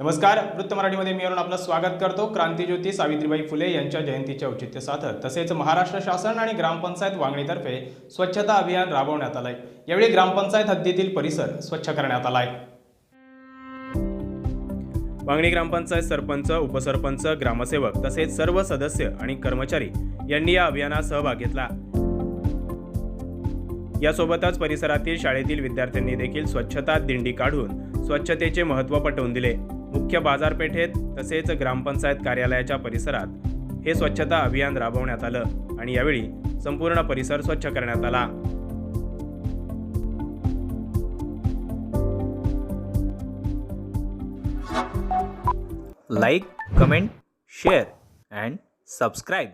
नमस्कार वृत्त मराठीमध्ये मी अरुण आपलं स्वागत करतो. क्रांतीज्योती सावित्रीबाई फुले यांच्या जयंतीच्या औचित्य साधत तसेच महाराष्ट्र शासन आणि ग्रामपंचायत वांगणीतर्फे स्वच्छता अभियान राबवण्यात आलंय. यावेळी ग्रामपंचायत हद्दीतील परिसर स्वच्छ करण्यात आलाय. वांगणी ग्रामपंचायत सरपंच उपसरपंच ग्रामसेवक तसेच सर्व सदस्य आणि कर्मचारी यांनी या अभियानात सहभाग घेतला. यासोबतच परिसरातील शाळेतील विद्यार्थ्यांनी देखील स्वच्छता दिंडी काढून स्वच्छतेचे महत्त्व पटवून दिले. मुख्य बाजारपेठेत तसेच ग्रामपंचायत कार्यालयाच्या परिसरात हे स्वच्छता अभियान राबवण्यात आलं आणि यावेळी संपूर्ण परिसर स्वच्छ करण्यात आला. Like comment share and subscribe